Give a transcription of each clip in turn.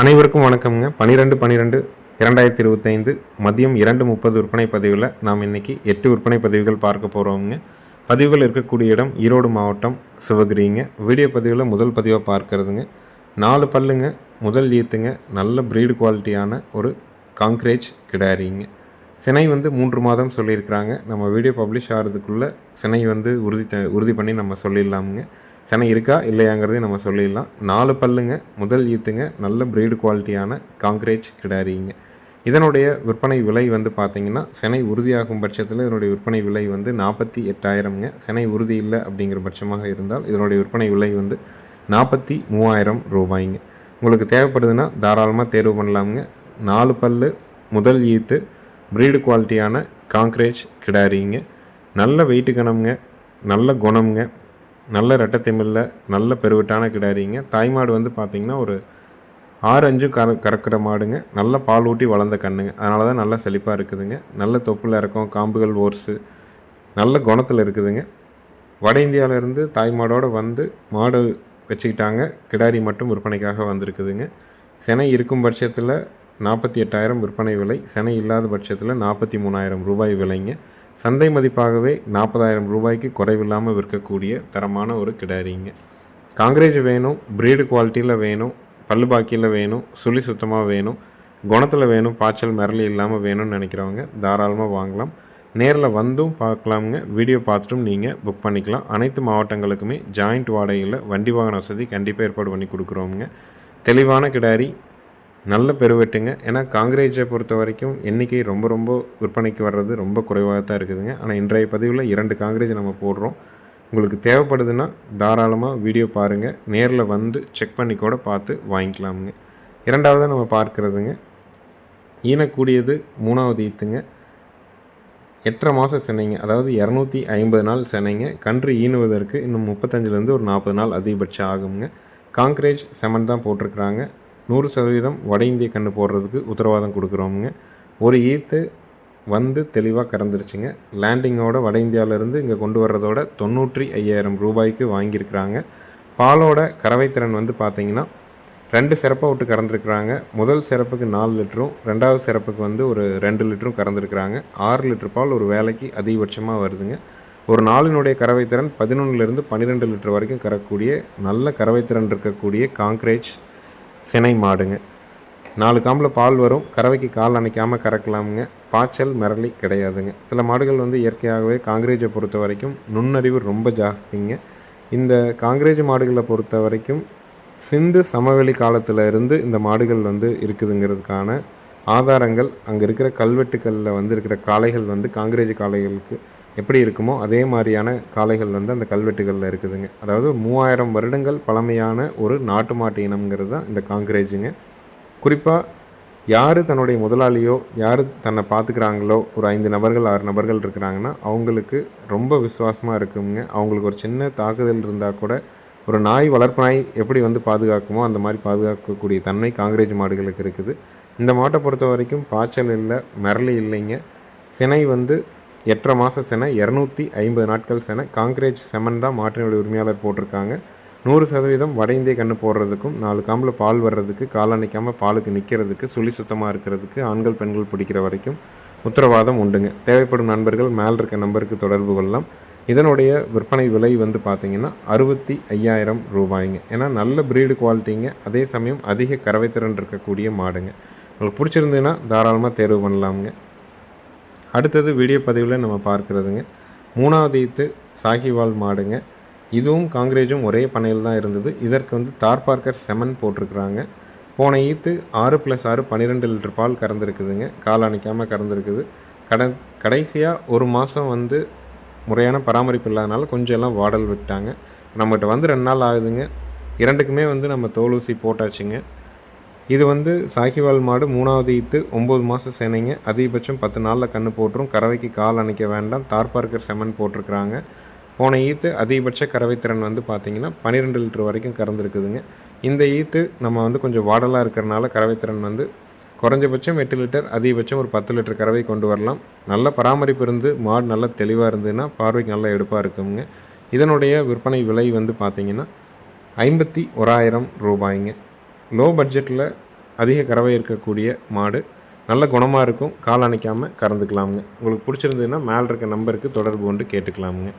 அனைவருக்கும் வணக்கம்ங்க. பன்னிரெண்டு பன்னிரெண்டு இரண்டாயிரத்தி இருபத்தைந்து மதியம் இரண்டு முப்பது விற்பனை பதிவில் நாம் இன்னைக்கு எட்டு விற்பனை பதிவுகள் பார்க்க போகிறோம்ங்க பதிவுகள் இருக்கக்கூடிய இடம் ஈரோடு மாவட்டம் சிவகிரிங்க. வீடியோ பதிவில் முதல் பதிவாக பார்க்கறதுங்க. நாலு பல்லுங்க முதல் ஈத்துங்க நல்ல ப்ரீடு குவாலிட்டியான ஒரு காங்க்ரேஜ் கிடாரிங்க. சினை வந்து மூன்று மாதம் சொல்லியிருக்கிறாங்க. நம்ம வீடியோ பப்ளிஷ் ஆகிறதுக்குள்ளே சினை வந்து உறுதி த- உறுதி பண்ணி நம்ம சொல்லிடலாமுங்க. சினை இருக்கா இல்லையாங்கிறதையும் நம்ம சொல்லிடலாம். நாலு பல்லுங்க முதல் ஈத்துங்க நல்ல ப்ரீடு குவாலிட்டியான காங்கிரேஜ் கிடாரிங்க. இதனுடைய விற்பனை விலை வந்து பார்த்திங்கன்னா சினை உறுதியாகும் பட்சத்தில் இதனுடைய விற்பனை விலை வந்து நாற்பத்தி எட்டாயிரம்ங்க. சினை உறுதி இல்லை அப்படிங்கிற பட்சமாக இருந்தால் இதனுடைய விற்பனை விலை வந்து நாற்பத்தி மூவாயிரம் ரூபாய்ங்க. உங்களுக்கு தேவைப்படுதுன்னா தாராளமாக தேர்வு பண்ணலாமுங்க. நாலு பல்லு முதல் ஈத்து ப்ரீடு குவாலிட்டியான காங்க்ரேஜ் கிடாரிங்க. நல்ல வெயிட்டு கணம்ங்க நல்ல குணம்ங்க. நல்ல ரெட்டத்திமில்ல நல்ல பெருவிட்டான கிடாரிங்க. தாய்மாடு வந்து பார்த்திங்கன்னா ஒரு ஆறு அஞ்சு கற கறக்கிற மாடுங்க. நல்ல பால் ஊட்டி வளர்ந்த கண்ணுங்க. அதனால தான் நல்லா செழிப்பாக இருக்குதுங்க. நல்ல தொப்புள் இறக்கம் காம்புகள் ஓர்ஸு. நல்ல குணத்தில் இருக்குதுங்க. வட இந்தியாவிலேருந்து தாய்மாடோடு வந்து மாடு வச்சுக்கிட்டாங்க. கிடாரி மட்டும் விற்பனைக்காக வந்திருக்குதுங்க. செனை இருக்கும் பட்சத்தில் நாற்பத்தி எட்டாயிரம் விற்பனை விலை. செனை இல்லாத பட்சத்தில் நாற்பத்தி மூணாயிரம் ரூபாய் விலைங்க. சந்தை மதிப்பாகவே நாற்பதாயிரம் ரூபாய்க்கு குறைவில்லாமல் விற்கக்கூடிய தரமான ஒரு கிடாரிங்க காங்கிரேஜ் வேணும் ப்ரீடு குவாலிட்டியில் வேணும் பல்லு பாக்கியில் வேணும் சுழி சுத்தமாக வேணும் குணத்தில் வேணும் பாய்ச்சல் மிரளி இல்லாமல் வேணும்னு நினைக்கிறவங்க தாராளமாக வாங்கலாம். நேரில் வந்தும் பார்க்கலாமுங்க. வீடியோ பார்த்துட்டும் நீங்கள் புக் பண்ணிக்கலாம். அனைத்து மாவட்டங்களுக்குமே ஜாயிண்ட் வாடகையில் வண்டி வாகன வசதி கண்டிப்பாக ஏற்பாடு பண்ணி கொடுக்குறோமுங்க. தெளிவான கிடாரி நல்ல பெருவெட்டுங்க ஏன்னா காங்கிரேஜை பொறுத்த வரைக்கும் எண்ணிக்கை ரொம்ப ரொம்ப விற்பனைக்கு வர்றது ரொம்ப குறைவாக தான் இருக்குதுங்க. ஆனால் இன்றைய பதிவில் இரண்டு காங்கிரேஜ் நம்ம போடுறோம். உங்களுக்கு தேவைப்படுதுன்னா தாராளமாக வீடியோ பாருங்கள் நேரில் வந்து செக் பண்ணி கூட பார்த்து வாங்கிக்கலாமுங்க. இரண்டாவதாக நம்ம பார்க்குறதுங்க. ஈனக்கூடியது மூணாவது ஈத்துங்க. எட்டரை மாதம் சென்னைங்க. அதாவது இரநூத்தி ஐம்பது நாள் சென்னைங்க. கன்று ஈனுவதற்கு இன்னும் முப்பத்தஞ்சிலேருந்து ஒரு நாற்பது நாள் அதிகபட்சம் ஆகுங்க காங்கிரேஜ் செமன் தான் போட்டிருக்கிறாங்க. நூறு சதவீதம் வட இந்திய கன்று போடுறதுக்கு உத்தரவாதம் கொடுக்குறோமுங்க. ஒரு ஈத்து வந்து தெளிவாக கறந்துருச்சுங்க. லேண்டிங்கோட வட இந்தியாவிலேருந்து இங்கே கொண்டு வர்றதோட தொண்ணூற்றி ஐயாயிரம் ரூபாய்க்கு வாங்கியிருக்கிறாங்க. பாலோட கறவைத்திறன் வந்து பார்த்தீங்கன்னா ரெண்டு சிறப்பாக விட்டு கறந்துருக்குறாங்க. முதல் சிறப்புக்கு நாலு லிட்டரும் ரெண்டாவது சிறப்புக்கு வந்து ஒரு ரெண்டு லிட்டரும் கறந்துருக்குறாங்க. ஆறு லிட்டர் பால் ஒரு வேலைக்கு அதிகபட்சமாக வருதுங்க. ஒரு நாளினுடைய கறவைத்திறன் பதினொன்றுலேருந்து பன்னிரெண்டு லிட்டர் வரைக்கும் கறக்கூடிய நல்ல கறவைத்திறன் இருக்கக்கூடிய காங்க்ரேஜ் சினை மாடுங்க. நாலு காம்பில் பால் வரும். கறவைக்கு கால் அணைக்காமல் கறக்கலாமுங்க. பாய்ச்சல் மிரளி கிடையாதுங்க. சில மாடுகள் வந்து இயற்கையாகவே காங்கிரேஜை பொறுத்த வரைக்கும் நுண்ணறிவு ரொம்ப ஜாஸ்திங்க. இந்த காங்கிரேஜ் மாடுகளை பொறுத்த வரைக்கும் சிந்து சமவெளி காலத்தில் இருந்து இந்த மாடுகள் வந்து இருக்குதுங்கிறதுக்கான ஆதாரங்கள் அங்கே இருக்கிற கல்வெட்டுக்களில் வந்து இருக்கிற காளைகள் வந்து காங்கிரேஜ் காளைகளுக்கு எப்படி இருக்குமோ அதே மாதிரியான காளைகள் வந்து அந்த கல்வெட்டுகளில் இருக்குதுங்க. அதாவது மூவாயிரம் வருடங்கள் பழமையான ஒரு நாட்டு மாட்டு இனம்ங்கிறது தான் இந்த காங்கிரேஜுங்க. குறிப்பாக யார் தன்னுடைய முதலாளியோ யார் தன்னை பார்த்துக்கிறாங்களோ ஒரு ஐந்து நபர்கள் ஆறு நபர்கள் இருக்கிறாங்கன்னா அவங்களுக்கு ரொம்ப விசுவாசமாக இருக்குங்க. அவங்களுக்கு ஒரு சின்ன தாக்குதல் இருந்தால் கூட ஒரு நாய் வளர்ப்பு நாய் எப்படி வந்து பாதுகாக்குமோ அந்த மாதிரி பாதுகாக்கக்கூடிய தன்மை காங்கிரேஜ் மாடுகளுக்கு இருக்குது. இந்த மாட்டை பொறுத்த வரைக்கும் பாய்ச்சல் இல்லை மிரளி இல்லைங்க. சினை வந்து எட்டரை மாத சென இரநூத்தி ஐம்பது நாட்கள் சென காங்கிரேஜ் செமன் தான் மாட்டினுடைய உரிமையாளர் போட்டிருக்காங்க. நூறு சதவீதம் வட இந்திய கன்று போடுறதுக்கும் நாலு காம்பில் பால் வர்றதுக்கு கால் அணைக்காமல் பாலுக்கு நிற்கிறதுக்கு சுழி சுத்தமாக இருக்கிறதுக்கு ஆண்கள் பெண்கள் பிடிக்கிற வரைக்கும் உத்தரவாதம் உண்டுங்க. தேவைப்படும் நண்பர்கள் மேல் இருக்க நம்பருக்கு தொடர்பு கொள்ளலாம். இதனுடைய விற்பனை விலை வந்து பார்த்தீங்கன்னா அறுபத்தி ஐயாயிரம் ரூபாய்ங்க. ஏன்னா நல்ல ப்ரீடு குவாலிட்டிங்க அதே சமயம் அதிக கறவைத்திறன் இருக்கக்கூடிய மாடுங்க. உங்களுக்கு பிடிச்சிருந்ததுன்னா தாராளமாக தேர்வு பண்ணலாமுங்க. அடுத்தது வீடியோ பதிவில் நம்ம பார்க்குறதுங்க. மூணாவது ஈத்து சாகிவால் மாடுங்க. இதுவும் காங்கிரேஜும் ஒரே பண்ணையில் தான் இருந்தது. இதற்கு வந்து தார் பார்க்கர் செமன் போட்டிருக்கிறாங்க. போன ஈத்து ஆறு ப்ளஸ் ஆறு பன்னிரெண்டு லிட்டர் பால் கறந்துருக்குதுங்க. கால் அணைக்காமல் கறந்துருக்குது. கட கடைசியாக ஒரு மாதம் வந்து முறையான பராமரிப்பு இல்லாதனால கொஞ்சம் எல்லாம் வாடல் விட்டாங்க. நம்மகிட்ட வந்து ரெண்டு நாள் ஆகுதுங்க. இரண்டுக்குமே வந்து நம்ம தோலூசி போட்டாச்சுங்க. இது வந்து சாகிவால் மாடு மூணாவது ஈத்து ஒம்பது மாதம் சேனைங்க. அதிகபட்சம் பத்து நாளில் கன்று போட்டுரும். கறவைக்கு கால் அணைக்க வேண்டாம். தார்பார்க்கர் செமன் போட்டிருக்கிறாங்க. போன ஈத்து அதிகபட்ச கறவைத்திறன் வந்து பார்த்திங்கன்னா பன்னிரெண்டு லிட்டர் வரைக்கும் கறந்துருக்குதுங்க. இந்த ஈத்து நம்ம வந்து கொஞ்சம் வாடலாக இருக்கிறனால கறவைத்திறன் வந்து குறைஞ்சபட்சம் எட்டு லிட்டர் அதிகபட்சம் ஒரு பத்து லிட்டர் கறவை கொண்டு வரலாம். நல்ல பராமரிப்பு இருந்து மாடு நல்லா தெளிவாக இருந்ததுன்னா பார்வைக்கு நல்லா எடுப்பாக இருக்குங்க. இதனுடைய விற்பனை விலை வந்து பார்த்திங்கன்னா ஐம்பத்தி ஓராயிரம் ரூபாய்ங்க. லோ பட்ஜெட்டில் அதிக கறவை இருக்கக்கூடிய மாடு. நல்ல குணமாக இருக்கும். கால் அணைக்காமல் கறந்துக்கலாமுங்க. உங்களுக்கு பிடிச்சிருந்ததுன்னா மேலே இருக்க நம்பருக்கு தொடர்பு கொண்டு கேட்டுக்கலாமுங்க.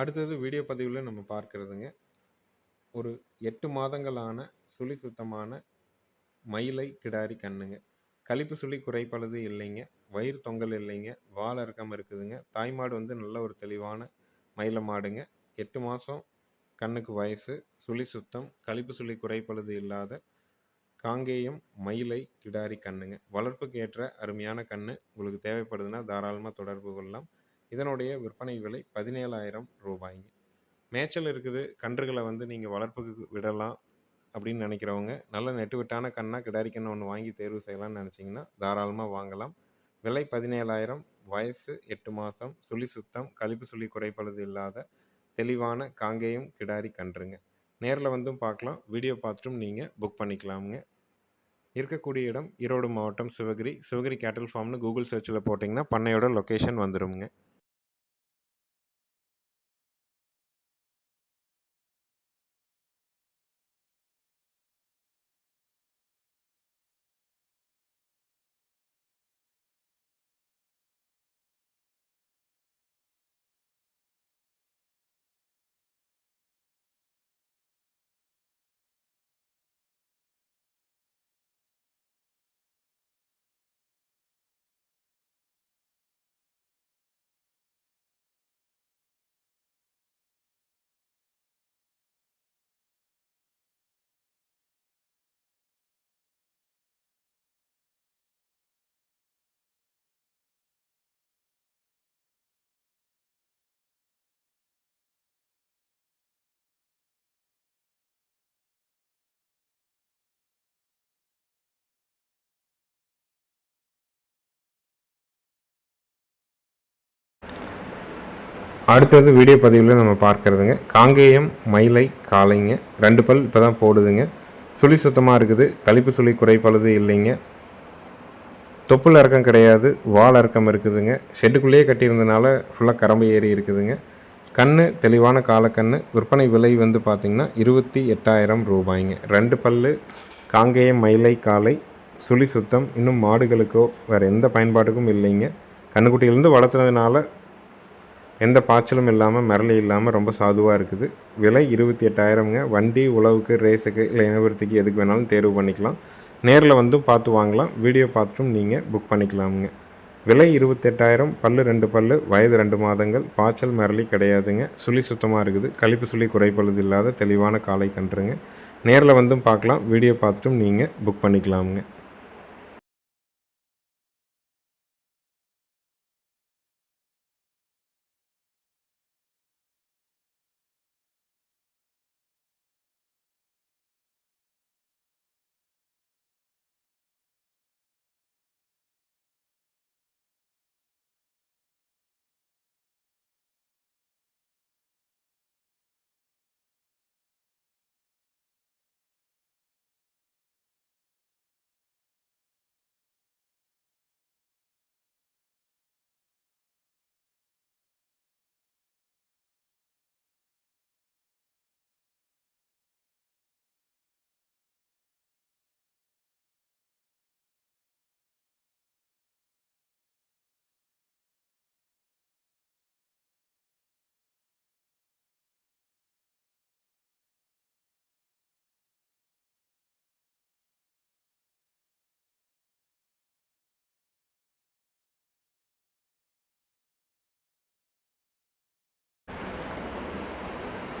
அடுத்தது வீடியோ பதிவில் நம்ம பார்க்கறதுங்க. ஒரு எட்டு மாதங்களான சுழி சுத்தமான மயிலை கிடாரி கண்ணுங்க. கழிப்பு சுழி குறைப்பளது இல்லைங்க. வயிறு தொங்கல் இல்லைங்க. வால் இறக்கம் இருக்குதுங்க. தாய்மாடு வந்து நல்ல ஒரு தெளிவான மயில மாடுங்க. எட்டு மாதம் கண்ணுக்கு வயசு சுழி சுத்தம் கழிப்பு சுழி குறைப்பளது இல்லாத காங்கேயம் மயிலை கிடாரி கண்ணுங்க. வளர்ப்புக்கு ஏற்ற அருமையான கண்ணு. உங்களுக்கு தேவைப்படுதுன்னா தாராளமாக தொடர்பு கொள்ளலாம். இதனுடைய விற்பனை விலை பதினேழாயிரம் ரூபாய்ங்க. மேய்ச்சல் இருக்குது கன்றுகளை வந்து நீங்கள் வளர்ப்புக்கு விடலாம் அப்படின்னு நினைக்கிறவங்க நல்ல நெட்டு விட்டான கண்ணாக கிடாரிக்கன்னு ஒன்று வாங்கி தேர்வு செய்யலாம்னு நினச்சிங்கன்னா தாராளமாக வாங்கலாம். விலை பதினேழாயிரம் வயசு எட்டு மாதம் சுழி சுத்தம் கழிப்பு சுழி குறைப்பழுது இல்லாத தெளிவான காங்கேயம் கிடாரி கன்றுங்க. நேரில் வந்தும் பார்க்கலாம் வீடியோ பார்த்துட்டும் நீங்கள் புக் பண்ணிக்கலாமுங்க. இருக்கக்கூடிய இடம் ஈரோடு மாவட்டம் சிவகிரி. சிவகிரி கேட்டல் ஃபார்ம்னு கூகுள் சர்ச்சில் போட்டிங்கன்னா பண்ணையோட லொக்கேஷன் வந்துடும்ங்க அடுத்தது வீடியோ பதிவில் நம்ம பார்க்குறதுங்க. காங்கேயம் மயிலை காளைங்க ரெண்டு பல் இப்போ தான் போடுதுங்க. சுழி சுத்தமாக இருக்குது. கழிப்பு சுழி குறைப்பழுது இல்லைங்க. தொப்புள் இறக்கம் கிடையாது. வால் இறக்கம் இருக்குதுங்க. ஷெட்டுக்குள்ளேயே கட்டியிருந்தனால ஃபுல்லாக கரம்பு ஏறி இருக்குதுங்க. கண் தெளிவான காலக்கண் விற்பனை விலை வந்து பார்த்திங்கன்னா இருபத்தி எட்டாயிரம் ரூபாய்ங்க. ரெண்டு பல் காங்கேயம் மயிலை காலை சுழி சுத்தம். இன்னும் மாடுகளுக்கோ வேறு எந்த பயன்பாட்டுக்கும் இல்லைங்க. கண்ணுக்குட்டியிலேருந்து வளர்த்துனதுனால எந்த பாய்ச்சலும் இல்லாமல் மிரளி இல்லாமல் ரொம்ப சாதுவாக இருக்குது. விலை இருபத்தி எட்டாயிரம்ங்க. வண்டி உழவுக்கு ரேஸுக்கு இல்லை இனவருத்திக்கு எதுக்கு வேணாலும் தேர்வு பண்ணிக்கலாம். நேரில் வந்தும் பார்த்து வாங்கலாம். வீடியோ பார்த்துட்டும் நீங்கள் புக் பண்ணிக்கலாமுங்க. விலை இருபத்தெட்டாயிரம் பல்லு ரெண்டு பல்லு வயது ரெண்டு மாதங்கள். பாய்ச்சல் மிரளி கிடையாதுங்க. சுழி சுத்தமாக இருக்குது. கழிப்பு சுழி குறைப்பழுது இல்லாத தெளிவான காலை கன்றுங்க. நேரில் வந்தும் பார்க்கலாம். வீடியோ பார்த்துட்டும் நீங்கள் புக் பண்ணிக்கலாமுங்க.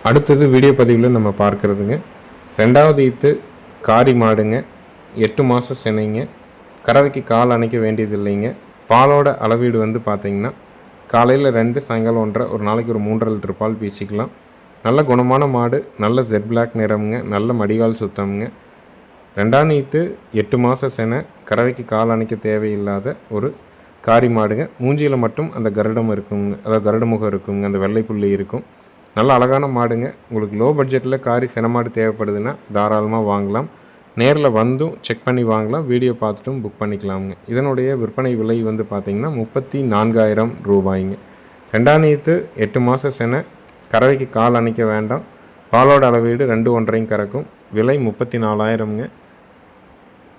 அடுத்தது வீடியோ பதிவில் நம்ம பார்க்குறதுங்க. ரெண்டாவது ஈத்து காரி மாடுங்க. எட்டு மாதம் சினைங்க. கறவைக்கு கால் அணைக்க வேண்டியது இல்லைங்க பாலோட அளவீடு வந்து பார்த்திங்கன்னா காலையில் ரெண்டு சாயங்காலம் ஒன்றரை ஒரு நாளைக்கு ஒரு மூன்றரை லிட்டர் பால் பீச்சிக்கலாம். நல்ல குணமான மாடு நல்ல ஜெட் பிளாக் நிறமுங்க. நல்ல மடிகால் சுத்தமுங்க. ரெண்டாம் நீத்து எட்டு மாத செனை. கறவைக்கு கால் அணைக்க தேவையில்லாத ஒரு காரி மாடுங்க. மூஞ்சியில் மட்டும் அந்த கருடம் இருக்குங்க. அதாவது கருடமுகம் இருக்குங்க. அந்த வெள்ளை புள்ளி இருக்கும். நல்ல அழகான மாடுங்க. உங்களுக்கு லோ பட்ஜெட்டில் காரி சினமாடு தேவைப்படுதுன்னா தாராளமாக வாங்கலாம். நேரில் வந்தும் செக் பண்ணி வாங்கலாம். வீடியோ பார்த்துட்டும் புக் பண்ணிக்கலாமுங்க. இதனுடைய விற்பனை விலை வந்து பார்த்திங்கன்னா முப்பத்தி நான்காயிரம் ரூபாய்ங்க. ரெண்டாம் எட்டு மாத சென கறவைக்கு கால் அணைக்க வேண்டாம். பாலோட அளவீடு ரெண்டு ஒன்றையும் கறக்கும். விலை முப்பத்தி நாலாயிரம்ங்க.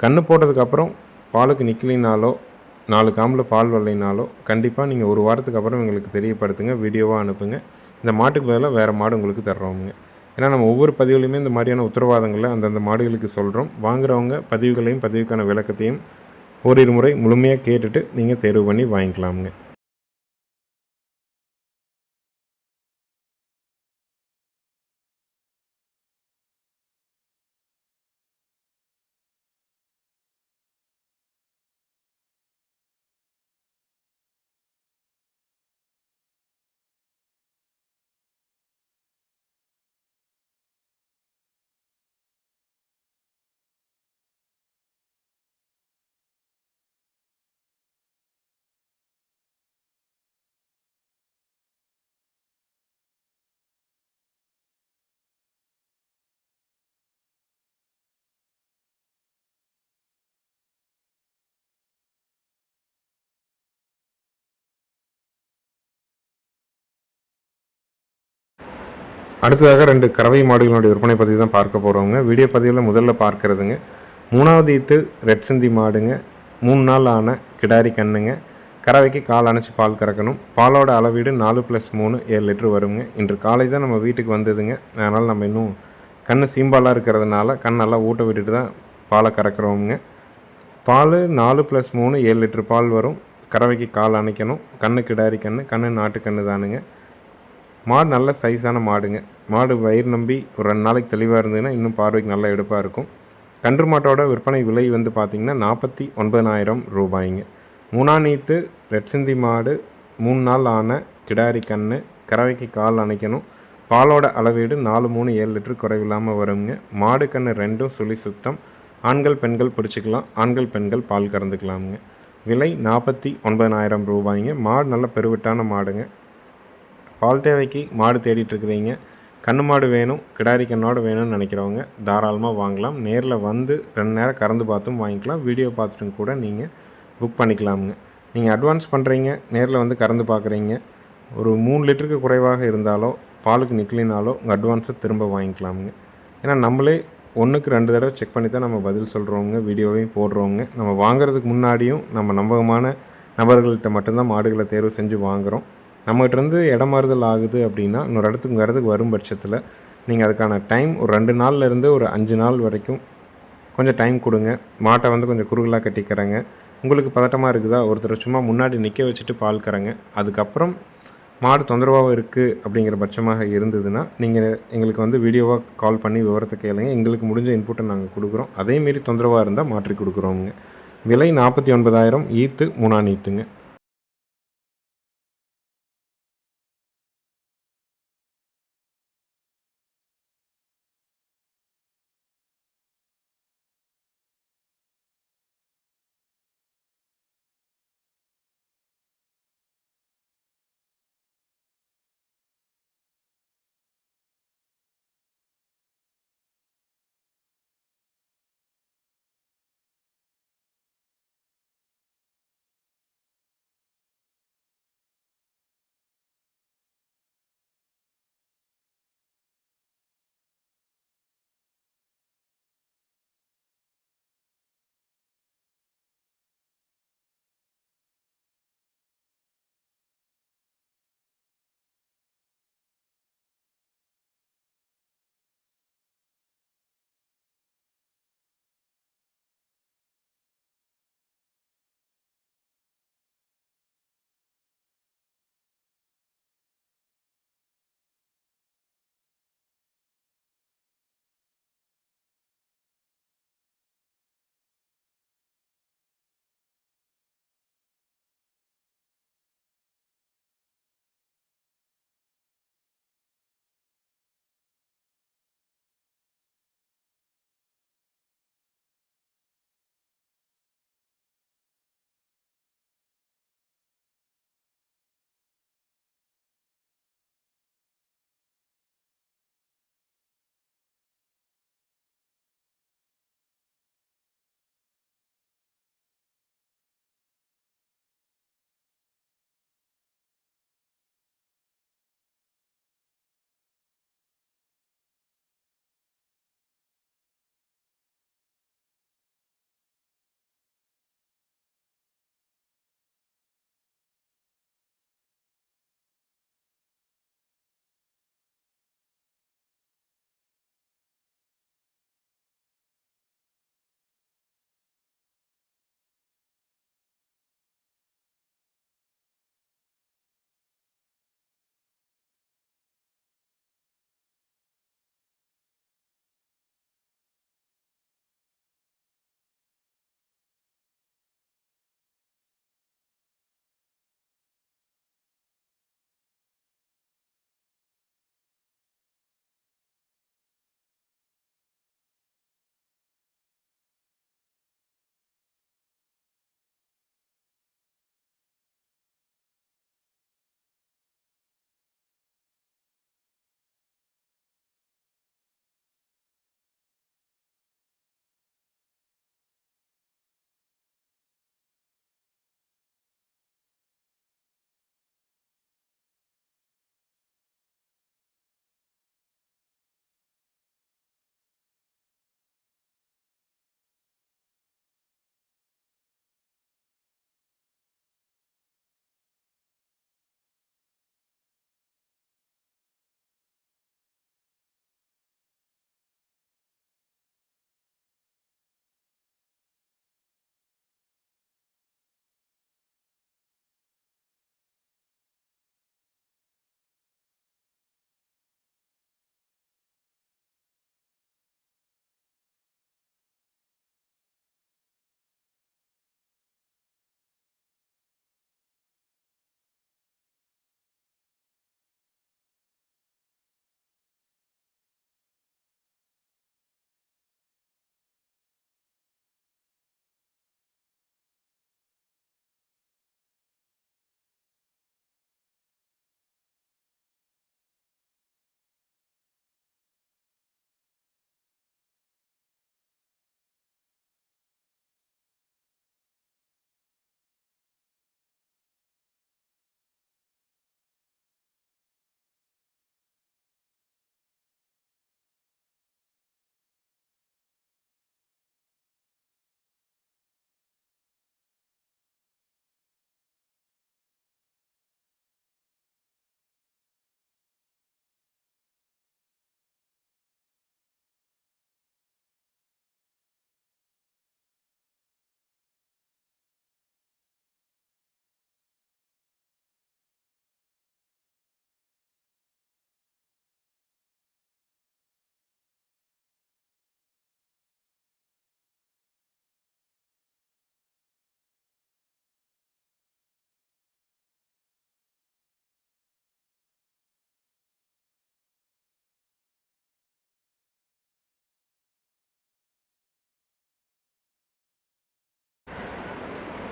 கன்று போட்டதுக்கப்புறம் பாலுக்கு நிற்கலினாலோ நாலு காம்பில் பால் வரலைனாலோ கண்டிப்பாக நீங்கள் ஒரு வாரத்துக்கு அப்புறம் எங்களுக்கு தெரியப்படுத்துங்க. வீடியோவாக அனுப்புங்க. இந்த மாட்டுக்கு பதிலாக வேறு மாடு உங்களுக்கு தர்றோமுங்க. ஏன்னா நம்ம ஒவ்வொரு பதிவுலையுமே இந்த மாதிரியான உத்தரவாதங்களை அந்தந்த மாடுகளுக்கு சொல்கிறோம் வாங்குறவங்க பதிவுகளையும் பதிவுக்கான விளக்கத்தையும் ஓரிரு முறை முழுமையாக கேட்டுட்டு நீங்கள் தேர்வு பண்ணி வாங்கிக்கலாமுங்க. அடுத்ததாக ரெண்டு கறவை மாடுகளுடைய விற்பனை பதிவு தான் பார்க்க போகிறவங்க வீடியோ பதிவில் முதல்ல பார்க்குறதுங்க. மூணாவது ஈத்து ரெட் சிந்தி மாடுங்க. மூணு நாள் ஆன கிடாரி கண்ணுங்க. கறவைக்கு கால் அணைச்சி பால் கறக்கணும். பாலோட அளவீடு நாலு ப்ளஸ் மூணு ஏழு லிட்ரு வருங்க. இன்று காலை தான் நம்ம வீட்டுக்கு வந்ததுங்க. அதனால் நம்ம இன்னும் கண் சீம்பாலாக இருக்கிறதுனால கண் நல்லா ஊட்ட விட்டுட்டு தான் பாலை கறக்குறோமுங்க. பால் நாலு ப்ளஸ் மூணு ஏழு லிட்டர் பால் வரும். கறவைக்கு கால் அணைக்கணும். கண்ணு கிடாரி கண்ணு கண்ணு நாட்டு கண்ணு தானுங்க. மாடு நல்ல சைஸான மாடுங்க. மாடு வயிறு நம்பி ஒரு ரெண்டு நாளைக்கு தெளிவாக இருந்ததுன்னா இன்னும் பார்வைக்கு நல்ல எடுப்பாக இருக்கும். கன்று மாட்டோட விற்பனை விலை வந்து பார்த்திங்கன்னா நாற்பத்தி ஒன்பதனாயிரம் ரூபாய்ங்க. மூணாம் நீத்து ரெட் சிந்தி மாடு மூணு நாள் ஆன கிடாரி கன்று கறவைக்கு கால் அணைக்கணும். பாலோட அளவீடு நாலு மூணு ஏழு லிட்டர் குறைவில்லாமல் வருங்க. மாடு கன்று ரெண்டும் சுழி சுத்தம். ஆண்கள் பெண்கள் பிடிச்சிக்கலாம். ஆண்கள் பெண்கள் பால் கறந்துக்கலாமுங்க. விலை நாற்பத்தி ஒன்பதனாயிரம் ரூபாய்ங்க. மாடு நல்ல பெருவிட்டான மாடுங்க. பால் தேவைக்கு மாடு தேடிட்டுருக்குறீங்க. கண்ணு மாடு வேணும் கிடாரி கண்ணோடு வேணும்னு நினைக்கிறவங்க தாராளமாக வாங்கலாம். நேரில் வந்து ரெண்டு நேரம் கறந்து பார்த்தும் வாங்கிக்கலாம். வீடியோ பார்த்துட்டும் கூட நீங்கள் புக் பண்ணிக்கலாமுங்க. நீங்கள் அட்வான்ஸ் பண்ணுறீங்க நேரில் வந்து கறந்து பார்க்குறீங்க. ஒரு மூணு லிட்டருக்கு குறைவாக இருந்தாலோ பாலுக்கு நிற்கலினாலோ உங்கள் அட்வான்ஸை திரும்ப வாங்கிக்கலாமுங்க. ஏன்னா நம்மளே ஒன்றுக்கு ரெண்டு தடவை செக் பண்ணி தான் நம்ம பதில் சொல்கிறோங்க வீடியோவையும் போடுறோங்க நம்ம வாங்குறதுக்கு முன்னாடியும் நம்ம நம்பகமான நபர்கள்கிட்ட மட்டும்தான் மாடுகளை தேர்வு செஞ்சு வாங்குகிறோம் நம்மகிட்டேருந்து இடமாறுதல் ஆகுது அப்படின்னா இன்னொரு இடத்துக்கு உங்கள் இடத்துக்கு வரும் பட்சத்தில் நீங்கள் அதுக்கான டைம் ஒரு ரெண்டு நாள்லேருந்து ஒரு அஞ்சு நாள் வரைக்கும் கொஞ்சம் டைம் கொடுங்க. மாட்டை வந்து கொஞ்சம் குறுகலாக கட்டிக்கிறேங்க. உங்களுக்கு பதட்டமாக இருக்குதா? ஒருத்தர் சும்மா முன்னாடி நிற்க வச்சுட்டு பால் கறங்க. அதுக்கப்புறம் மாடு தொந்தரவாக இருக்குது அப்படிங்கிற பட்சமாக இருந்ததுன்னா நீங்கள் எங்களுக்கு வந்து வீடியோவாக கால் பண்ணி விவரத்தை கேளுங்க. எங்களுக்கு முடிஞ்ச இன்புட்டை நாங்கள் கொடுக்குறோம். அதேமாரி தொந்தரவாக இருந்தால் மாற்றி கொடுக்குறோங்க விலை நாற்பத்தி ஒன்பதாயிரம் ஈத்து மூணா நீத்துங்க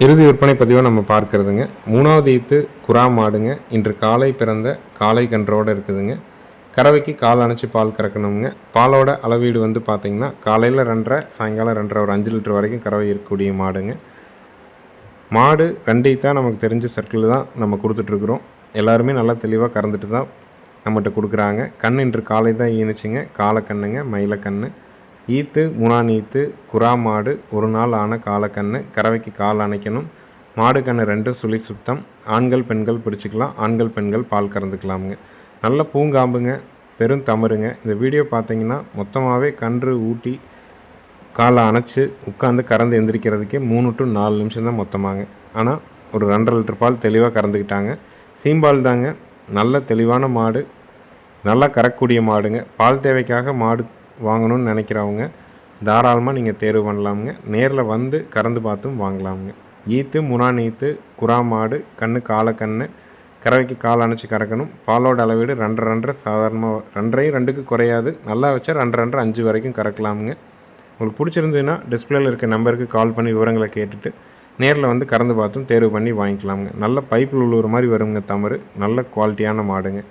இறுதி விற்பனை பதிவாக நம்ம பார்க்கறதுங்க. மூணாவது ஈத்து குரா மாடுங்க. இன்று காலை பிறந்த காலை கன்றோடு இருக்குதுங்க. கறவைக்கு கால் அணைச்சி பால் கறக்கணுங்க. பாலோட அளவீடு வந்து பார்த்திங்கன்னா காலையில் ரெண்டரை சாயங்காலம் ரெண்டரை ஒரு அஞ்சு லிட்டர் வரைக்கும் கறவை இருக்கக்கூடிய மாடுங்க. மாடு ரெண்டை தான் நமக்கு தெரிஞ்ச சர்க்கிள் தான் நம்ம கொடுத்துட்ருக்குறோம். எல்லாருமே நல்லா தெளிவாக கறந்துட்டு தான் நம்மகிட்ட கொடுக்குறாங்க. கண் இன்று காலை தான் ஈனுச்சுங்க. மயில மயிலக்கண்ணு. ஈத்து மூணான் ஈத்து குரா மாடு ஒரு நாள் ஆன காலக்கண்ணு கறவைக்கு கால் அணைக்கணும். மாடு கண்ணு ரெண்டு சுழி சுத்தம். ஆண்கள் பெண்கள் பிடிச்சிக்கலாம். ஆண்கள் பெண்கள் பால் கறந்துக்கலாமுங்க. நல்ல பூங்காம்புங்க. பெரும் தமருங்க. இந்த வீடியோ பார்த்தீங்கன்னா மொத்தமாகவே கன்று ஊட்டி காலை அணைச்சி உட்காந்து கறந்து எந்திரிக்கிறதுக்கே மூணு டு நாலு நிமிஷம் தான் மொத்தமாங்க. ஆனால் ஒரு ரெண்டரை லிட்டர் பால் தெளிவாக கறந்துக்கிட்டாங்க. சீம்பால் தாங்க. நல்ல தெளிவான மாடு. நல்லா கறக்கூடிய மாடுங்க. பால் தேவைக்காக மாடு வாங்கணும்னு நினைக்கிறவங்க தாராளமாக நீங்கள் தேர்வு பண்ணலாமுங்க. நேரில் வந்து கறந்து பார்த்தும் வாங்கலாமுங்க. ஈத்து முனான் ஈத்து குறா மாடு கண்ணு காலை கண்ணு கறவைக்கு கால் அணைச்சி கறக்கணும். பாலோட அளவீடு ரெண்டரை ரெண்டரை சாதாரணமாக ரெண்டரையும் ரெண்டுக்கு குறையாது. நல்லா வச்சா ரெண்டரை ரெண்டரை அஞ்சு வரைக்கும் கறக்கலாமுங்க. உங்களுக்கு பிடிச்சிருந்ததுன்னா டிஸ்பிளேல இருக்க நம்பருக்கு கால் பண்ணி விவரங்களை கேட்டுட்டு நேரில் வந்து கறந்து பார்த்தும் தேர்வு பண்ணி வாங்கிக்கலாமுங்க. நல்ல பைப்பில் உள்ள மாதிரி வருங்க தமறு நல்ல குவாலிட்டியான மாடுங்க.